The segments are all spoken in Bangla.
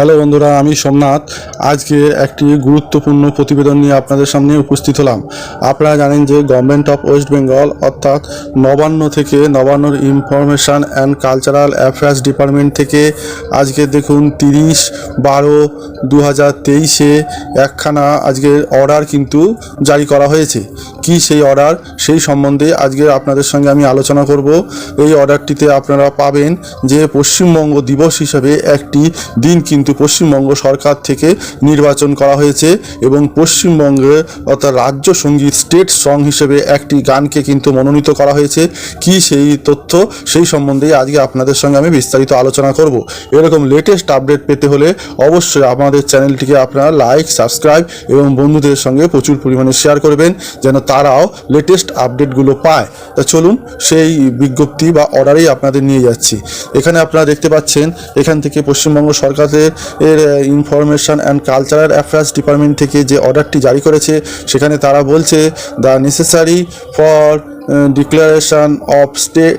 হ্যালো বন্ধুরা, আমি সোমনাথ। আজকে একটি গুরুত্বপূর্ণ প্রতিবেদন নিয়ে আপনাদের সামনে উপস্থিত হলাম। আপনারা জানেন যে গভর্নমেন্ট অফ ওয়েস্ট বেঙ্গল অর্থাৎ নবান্ন থেকে নবান্নর information and cultural affairs department থেকে আজকে দেখুন তিরিশ বারো দু হাজার তেইশে একখানা আজকে অর্ডার কিন্তু জারি করা হয়েছে। কি সেই অর্ডার সেই সম্বন্ধে আজকে আপনাদের সঙ্গে আমি আলোচনা করব। এই অর্ডারটিতে আপনারা পাবেন যে পশ্চিমবঙ্গ দিবস হিসেবে একটি দিন কিন্তু পশ্চিমবঙ্গ সরকার থেকে নির্বাচন করা হয়েছে এবং পশ্চিমবঙ্গে অর্থাৎ রাজ্য সংগীত স্টেট সং হিসেবে একটি গানকে কিন্তু মনোনীত করা হয়েছে। কি সেই তথ্য সেই সম্বন্ধে আজকে আপনাদের সঙ্গে আমি বিস্তারিত আলোচনা করব। এরকম লেটেস্ট আপডেট পেতে হলে অবশ্যই আমাদের চ্যানেলটিকে আপনারা লাইক সাবস্ক্রাইব এবং বন্ধুদের সঙ্গে প্রচুর পরিমাণে শেয়ার করবেন, যেন তারাও লেটেস্ট আপডেটগুলো পায়। তা চলুন সেই বিজ্ঞপ্তি বা অর্ডারেই আপনাদের নিয়ে যাচ্ছি। এখানে আপনারা দেখতে পাচ্ছেন, এখান থেকে পশ্চিমবঙ্গ সরকারের এর information and cultural affairs department থেকে যে অর্ডারটি জারি করেছে, সেখানে তারা বলছে the necessary for declaration of state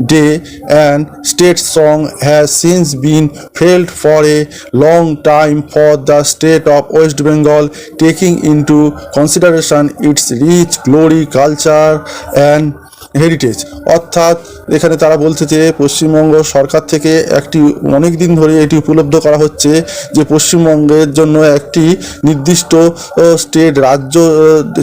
day and state song has since been felt for a long time for the state of West Bengal, taking into consideration its rich glory, culture, and heritage অর্থাৎ, এখানে তারা বলছে যে পশ্চিমবঙ্গ সরকার থেকে একটি অনেক দিন ধরে এটি উপলব্ধ করা হচ্ছে যে পশ্চিমবঙ্গের জন্য একটি নির্দিষ্ট স্টেট রাজ্য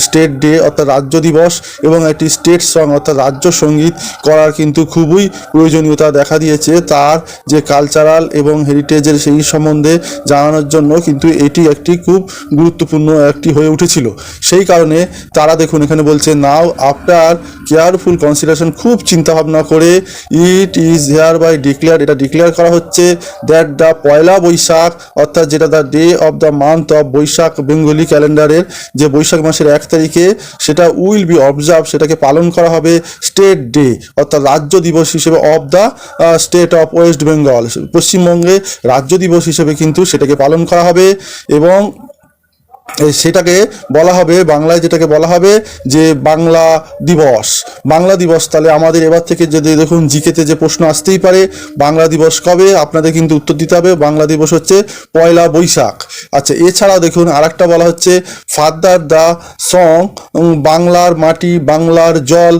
স্টেট ডে অর্থাৎ রাজ্য দিবস এবং একটি স্টেট সং অর্থাৎ রাজ্য সংগীত করার কিন্তু খুবই প্রয়োজনীয়তা দেখা দিয়েছে তার যে কালচারাল এবং হেরিটেজের সেই সম্বন্ধে জানানোর জন্য কিন্তু এটি একটি খুব গুরুত্বপূর্ণ একটি হয়ে উঠেছিল। সেই কারণে তারা দেখুন এখানে বলছে নাও আফটার কেয়ারফুল কনসিডারেশন খুব চিন্তাভাবনা করে it is hereby declare এটা ডিক্লেয়ার করা হচ্ছে দ্যাট দ্য পয়লা বৈশাখ, অর্থাৎ যেটা the day of the month of Baisakh Bengali ক্যালেন্ডারের যে বৈশাখ মাসের এক তারিখে, সেটা উইল বি অবজার্ভ সেটাকে পালন করা হবে স্টেট ডে অর্থাৎ রাজ্য দিবস হিসেবে of the state of West Bengal পশ্চিমবঙ্গে রাজ্য দিবস হিসেবে কিন্তু সেটাকে পালন করা হবে এবং সেটাকে বলা হবে, বাংলায় যেটাকে বলা হবে যে বাংলা দিবস। বাংলা দিবস, তাহলে আমাদের এবার থেকে যদি দেখুন জিকেতে যে প্রশ্ন আসতেই পারে, বাংলা দিবস কবে? আপনাদের কিন্তু উত্তর দিতে হবে, বাংলা দিবস হচ্ছে পয়লা বৈশাখ। আচ্ছা এছাড়াও দেখুন আরেকটা বলা হচ্ছে ফাদার দ্য সং বাংলার মাটি, বাংলার জল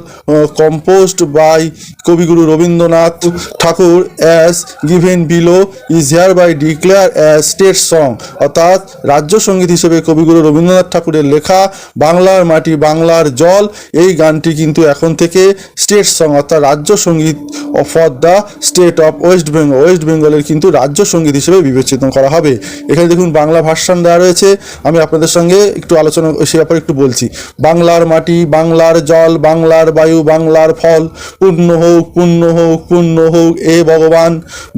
composed by Kabiguru Rabindranath Thakur as given below is hereby declare as state song অর্থাৎ রাজ্য সংগীত হিসেবে কবিগুরু রবীন্দ্রনাথ ঠাকুরের লেখা বাংলার মাটি, বাংলার জল, এই গানটি কিন্তু এখন থেকে স্টেট সং অর্থাৎ রাজ্য সংগীত for the state of West Bengal. West বেঙ্গলের কিন্তু রাজ্য সংগীত হিসেবে বিবেচিত করা হবে। এখানে দেখুন বাংলা ভার্সান দেওয়া রয়েছে। আমি আপনাদের সঙ্গে একটু আলোচনা, সে ব্যাপারে একটু বলছি। বাংলার মাটি, বাংলার জল, বাংলার বায়ু, বাংলার ফল পূর্ণ হোক পূর্ণ হোক পূর্ণ হোক, এ ভগবান।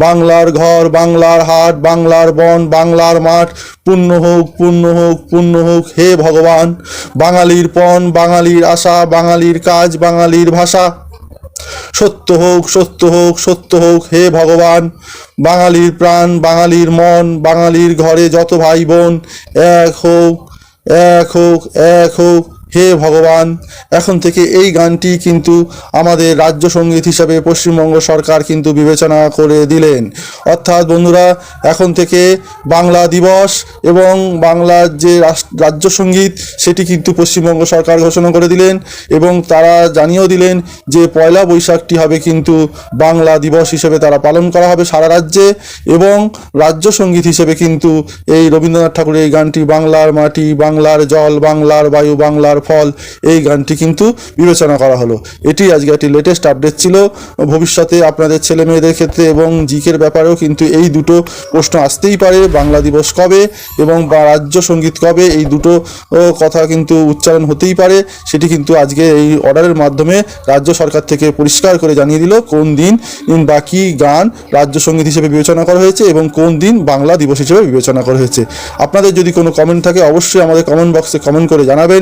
বাংলার ঘর, বাংলার হাট, বাংলার বন, বাংলার মাঠ পূর্ণ হোক পূর্ণ হোক পূর্ণ হোক, হে ভগবান। বাঙালির পণ, বাঙালির আশা, বাঙালির কাজ, বাঙালির ভাষা। সত্য হোক সত্য হোক সত্য হোক, হে ভগবান। বাঙালির প্রাণ, বাঙালির মন, বাঙালির ঘরে যত ভাই বোন, এক হোক এক হোক এক হোক। হে ভগবান, এখন থেকে এই গানটি কিন্তু আমাদের রাজ্য সংগীত হিসাবে পশ্চিমবঙ্গ সরকার কিন্তু বিবেচনা করে দিলেন। অর্থাৎ বন্ধুরা, এখন থেকে বাংলা দিবস এবং বাংলার যে রাজ্য সংগীত, সেটি কিন্তু পশ্চিমবঙ্গ সরকার ঘোষণা করে দিলেন এবং তারা জানিয়েও দিলেন যে পয়লা বৈশাখটি হবে কিন্তু বাংলা দিবস হিসেবে তারা পালন করা হবে সারা রাজ্যে এবং রাজ্য সংগীত হিসেবে কিন্তু এই রবীন্দ্রনাথ ঠাকুরের এই গানটি বাংলার মাটি, বাংলার জল, বাংলার বায়ু, বাংলার ফল, এই গানটি কিন্তু বিবেচনা করা হলো। এটি আজকে একটি লেটেস্ট আপডেট ছিল। ভবিষ্যতে আপনাদের ছেলে মেয়েদের ক্ষেত্রে এবং জিকের ব্যাপারেও কিন্তু এই দুটো প্রশ্ন আসতেই পারে। বাংলা দিবস কবে এবং রাজ্য সংগীত কবে, এই দুটো কথা কিন্তু উচ্চারণ হতেই পারে। সেটি কিন্তু আজকে এই অর্ডারের মাধ্যমে রাজ্য সরকার থেকে পরিষ্কার করে জানিয়ে দিল কোন দিন বাকি গান রাজ্য সংগীত হিসেবে বিবেচনা করা হয়েছে এবং কোন দিন বাংলা দিবস হিসেবে বিবেচনা করা হয়েছে। আপনাদের যদি কোনো কমেন্ট থাকে, অবশ্যই আমাদের কমেন্ট বক্সে কমেন্ট করে জানাবেন।